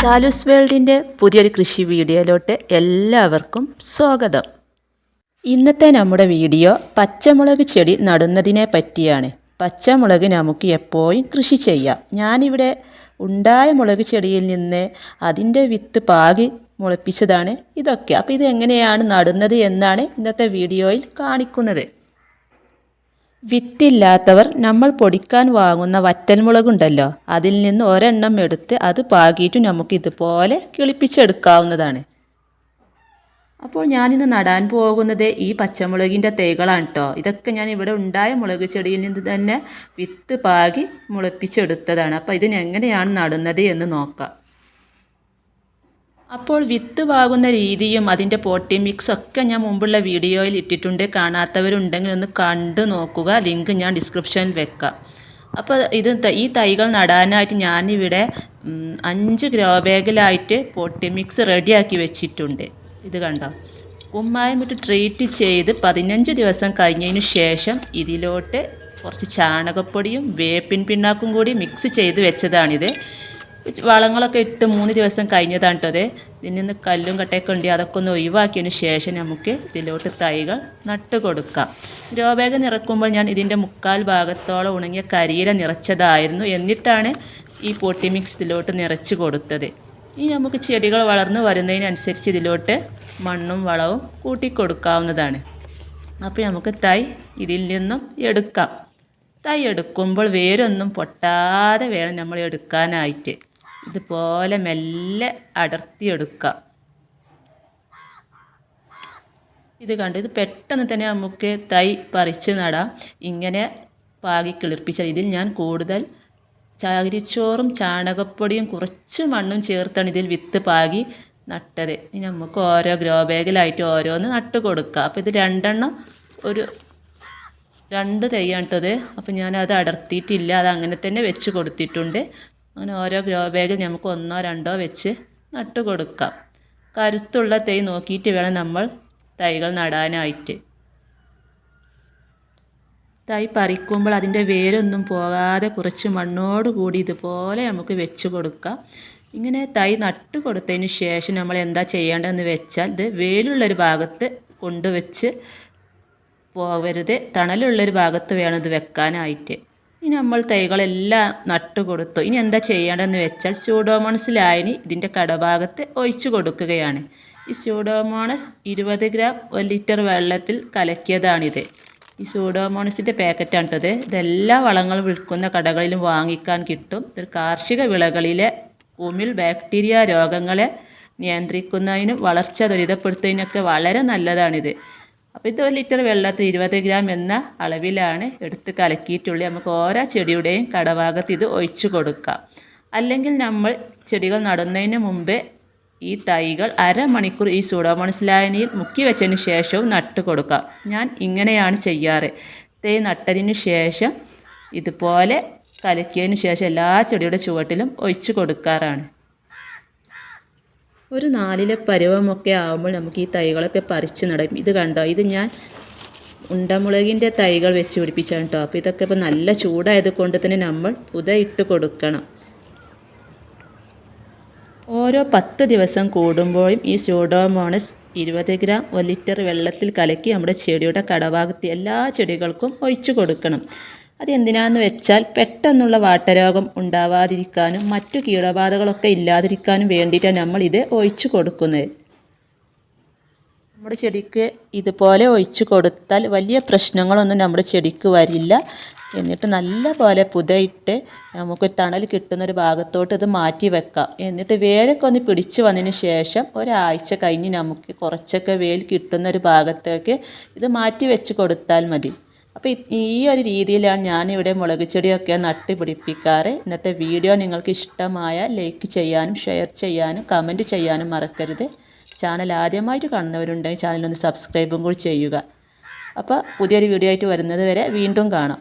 സാലൂസ് വേൾഡിന്റെ പുതിയൊരു കൃഷി വീഡിയോയിലോട്ട് എല്ലാവർക്കും സ്വാഗതം. ഇന്നത്തെ നമ്മുടെ വീഡിയോ പച്ചമുളക് ചെടി നടുന്നതിനെ പറ്റിയാണ്. പച്ചമുളക് നമുക്ക് എപ്പോഴും കൃഷി ചെയ്യാം. ഞാനിവിടെ ഉണ്ടായ മുളക് ചെടിയിൽ നിന്ന് അതിന്റെ വിത്ത് പാകി മുളപ്പിച്ചതാണ് ഇതൊക്കെ. അപ്പോൾ ഇത് എങ്ങനെയാണ് നടുന്നത് എന്നാണ് ഇന്നത്തെ വീഡിയോയിൽ കാണിക്കുന്നത്. വിത്തില്ലാത്തവർ നമ്മൾ പൊടിക്കാൻ വാങ്ങുന്ന വറ്റൽമുളകുണ്ടല്ലോ അതിൽ നിന്ന് ഒരെണ്ണം എടുത്ത് അത് പാകിയിട്ട് നമുക്ക് ഇതുപോലെ കിളിപ്പിച്ചെടുക്കാവുന്നതാണ്. അപ്പോൾ ഞാനിന്ന് നടാൻ പോകുന്നത് ഈ പച്ചമുളകിന്റെ തൈകളാണ് കേട്ടോ ഇതൊക്കെ ഞാൻ ഇവിടെ ഉണ്ടായ മുളക് ചെടിയിൽ നിന്ന് തന്നെ വിത്ത് പാകി മുളപ്പിച്ചെടുത്തതാണ്. അപ്പോൾ ഇതിനെങ്ങനെയാണ് നടുന്നത് എന്ന് നോക്കാം. അപ്പോൾ വിത്ത് പാകുന്ന രീതിയും അതിന്റെ പോട്ടി മിക്സ് ഒക്കെ ഞാൻ മുമ്പുള്ള വീഡിയോയിൽ ഇട്ടിട്ടുണ്ട്. കാണാത്തവരുണ്ടെങ്കിൽ ഒന്ന് കണ്ടു നോക്കുക. ലിങ്ക് ഞാൻ ഡിസ്ക്രിപ്ഷനിൽ വെക്കാം. അപ്പോൾ ഇത് ഈ തൈകൾ നടാനായിട്ട് ഞാനിവിടെ അഞ്ച് ഗ്രോ ബാഗിലായിട്ട് പോട്ടി മിക്സ് റെഡിയാക്കി വെച്ചിട്ടുണ്ട്. ഇത് കണ്ടോ? കുമ്മായം ഇട്ട് ട്രീറ്റ് ചെയ്ത് പതിനഞ്ച് ദിവസം കഴിഞ്ഞതിന് ശേഷം ഇതിലോട്ട് കുറച്ച് ചാണകപ്പൊടിയും വേപ്പിൻ പിണ്ണാക്കും കൂടി മിക്സ് ചെയ്ത് വെച്ചതാണിത്. വളങ്ങളൊക്കെ ഇട്ട് മൂന്ന് ദിവസം കഴിഞ്ഞതാണ് കേട്ടത് ഇതിൽ നിന്ന് കല്ലും കട്ടയൊക്കെ ഉണ്ട്. അതൊക്കെ ഒന്ന് ഒഴിവാക്കിയതിന് ശേഷം നമുക്ക് ഇതിലോട്ട് തൈകൾ നട്ട് കൊടുക്കാം. ഗ്രോബാഗ് നിറക്കുമ്പോൾ ഞാൻ ഇതിന്റെ മുക്കാൽ ഭാഗത്തോളം ഉണങ്ങിയ കരിയില നിറച്ചതായിരുന്നു. എന്നിട്ടാണ് ഈ പൊട്ടി മിക്സ് ഇതിലോട്ട് നിറച്ച് കൊടുത്തത്. ഇനി നമുക്ക് ചെടികൾ വളർന്നു വരുന്നതിനനുസരിച്ച് ഇതിലോട്ട് മണ്ണും വളവും കൂട്ടിക്കൊടുക്കാവുന്നതാണ് അപ്പോൾ നമുക്ക് തൈ ഇതിൽ നിന്നും എടുക്കാം. തൈ എടുക്കുമ്പോൾ വേരൊന്നും പൊട്ടാതെ വേണം നമ്മൾ എടുക്കാനായിട്ട്. ഇതുപോലെ മെല്ലെ അടർത്തിയെടുക്കുക ഇത് കണ്ട് ഇത് പെട്ടെന്ന് തന്നെ നമുക്ക് തൈ പറിച്ച് നടാം. ഇങ്ങനെ പാകി കിളിർപ്പിച്ചാൽ ഇതിൽ ഞാൻ കൂടുതൽ ചകിരിച്ചോറും ചാണകപ്പൊടിയും കുറച്ച് മണ്ണും ചേർത്താണ് ഇതിൽ വിത്ത് പാകി നട്ടത്. ഇനി നമുക്ക് ഓരോ ഗ്രോ ബാഗിലായിട്ട് ഓരോന്ന് നട്ട് കൊടുക്കുക അപ്പോൾ ഇത് രണ്ടെണ്ണം ഒരു രണ്ട് തൈയാണ് കേട്ടത് അപ്പോൾ ഞാനത് അടർത്തിയിട്ടില്ല. അത് അങ്ങനെ തന്നെ വെച്ച് കൊടുത്തിട്ടുണ്ട്. അങ്ങനെ ഓരോ ഗ്രോ ബാഗിൽ നമുക്ക് ഒന്നോ രണ്ടോ വെച്ച് നട്ട് കൊടുക്കാം. കരുത്തുള്ള തൈ നോക്കിയിട്ട് വേണം നമ്മൾ തൈകൾ നടാനായിട്ട്. തൈ പറിക്കുമ്പോൾ അതിന്റെ വേരൊന്നും പോകാതെ കുറച്ച് മണ്ണോട് കൂടി ഇതുപോലെ നമുക്ക് വെച്ച് കൊടുക്കാം. ഇങ്ങനെ തൈ നട്ട് കൊടുത്തതിന് ശേഷം നമ്മൾ എന്താ ചെയ്യേണ്ടതെന്ന് വെച്ചാൽ ഇത് വേലുള്ളൊരു ഭാഗത്ത് കൊണ്ടുവച്ച് പോകരുത് തണലുള്ളൊരു ഭാഗത്ത് വേണം ഇത് വെക്കാനായിട്ട്. ഇനി നമ്മൾ തൈകളെല്ലാം നട്ടു കൊടുത്തു. ഇനി എന്താ ചെയ്യേണ്ടതെന്ന് വെച്ചാൽ സ്യൂഡോമോണസ് ലായനി ഇതിന്റെ കടഭാഗത്ത് ഒഴിച്ചു കൊടുക്കുകയാണ്. ഈ സ്യൂഡോമോണസ് ഇരുപത് ഗ്രാം ഒരു ലിറ്റർ വെള്ളത്തിൽ കലക്കിയതാണിത്. ഈ സ്യൂഡോമോണസിന്റെ പാക്കറ്റാണ് കേട്ടത് ഇതെല്ലാ വളങ്ങളും വിൽക്കുന്ന കടകളിലും വാങ്ങിക്കാൻ കിട്ടും. ഇത് കാർഷിക വിളകളിലെ ഭൂമിയിൽ ബാക്ടീരിയ രോഗങ്ങളെ നിയന്ത്രിക്കുന്നതിനും വളർച്ച ത്വരിതപ്പെടുത്തുന്നതിനൊക്കെ വളരെ നല്ലതാണിത്. അപ്പോൾ ഇത് ഒരു ലിറ്റർ വെള്ളത്തിൽ ഇരുപത് ഗ്രാം എന്ന അളവിലാണ് എടുത്ത് കലക്കിയിട്ടുള്ളത്. നമുക്ക് ഓരോ ചെടിയുടെയും കടഭാഗത്ത് ഇത് ഒഴിച്ചു കൊടുക്കാം. അല്ലെങ്കിൽ നമ്മൾ ചെടികൾ നടുന്നതിന് മുമ്പേ ഈ തൈകൾ അരമണിക്കൂർ ഈ സൂഡോമോണസ് മുക്കി വെച്ചതിന് ശേഷവും നട്ട് കൊടുക്കാം. ഞാൻ ഇങ്ങനെയാണ് ചെയ്യാറ്. തൈ നട്ടതിന് ശേഷം ഇതുപോലെ കലക്കിയതിന് ശേഷം എല്ലാ ചെടിയുടെ ചുവട്ടിലും ഒഴിച്ചു കൊടുക്കാറാണ്. ഒരു നാലിലെ പരുവമൊക്കെ ആകുമ്പോൾ നമുക്ക് ഈ തൈകളൊക്കെ പറിച്ച് നടും ഇത് കണ്ടോ? ഇത് ഞാൻ ഉണ്ടമുളകിന്റെ തൈകൾ വെച്ച് പിടിപ്പിച്ചാണ് കേട്ടോ. അപ്പോൾ ഇതൊക്കെ ഇപ്പോൾ നല്ല ചൂടായത് കൊണ്ട് തന്നെ നമ്മൾ പുതയിട്ട് കൊടുക്കണം. ഓരോ പത്ത് ദിവസം കൂടുമ്പോഴും ഈ സ്യൂഡോമോണസ് ഇരുപത് ഗ്രാം ഒരു ലിറ്റർ വെള്ളത്തിൽ കലക്കി നമ്മുടെ ചെടിയുടെ കടഭാഗത്ത് എല്ലാ ചെടികൾക്കും ഒഴിച്ചു കൊടുക്കണം. അതെന്തിനാന്ന് വെച്ചാൽ പെട്ടെന്നുള്ള വാട്ടരോഗം ഉണ്ടാവാതിരിക്കാനും മറ്റു കീടബാധകളൊക്കെ ഇല്ലാതിരിക്കാനും വേണ്ടിയിട്ടാണ് നമ്മൾ ഇത് ഒഴിച്ചു കൊടുക്കുന്നത്. നമ്മുടെ ചെടിക്ക് ഇതുപോലെ ഒഴിച്ചു കൊടുത്താൽ വലിയ പ്രശ്നങ്ങളൊന്നും നമ്മുടെ ചെടിക്ക് വരില്ല. എന്നിട്ട് നല്ല പോലെ പുതയിട്ട് നമുക്ക് തണൽ കിട്ടുന്ന ഒരു ഭാഗത്തോട്ട് ഇത് മാറ്റി വെക്കാം. എന്നിട്ട് വേരൊക്കെ ഒന്ന് പിടിച്ച് വന്നതിന് ശേഷം ഒരാഴ്ച കഴിഞ്ഞ് നമുക്ക് കുറച്ചൊക്കെ വേൽ കിട്ടുന്ന ഒരു ഭാഗത്തേക്ക് ഇത് മാറ്റി വെച്ച് കൊടുത്താൽ മതി. അപ്പോൾ ഈ ഒരു രീതിയിലാണ് ഞാനിവിടെ മുളക് ചെടിയൊക്കെ നട്ട് പിടിപ്പിക്കാറ് ഇന്നത്തെ വീഡിയോ നിങ്ങൾക്ക് ഇഷ്ടമായ ലൈക്ക് ചെയ്യാനും ഷെയർ ചെയ്യാനും കമന്റ് ചെയ്യാനും മറക്കരുത്. ചാനൽ ആദ്യമായിട്ട് കാണുന്നവരുണ്ടെങ്കിൽ ചാനലൊന്ന് സബ്സ്ക്രൈബും കൂടി ചെയ്യുക. അപ്പോൾ പുതിയൊരു വീഡിയോ ആയിട്ട് വരുന്നത് വരെ വീണ്ടും കാണാം.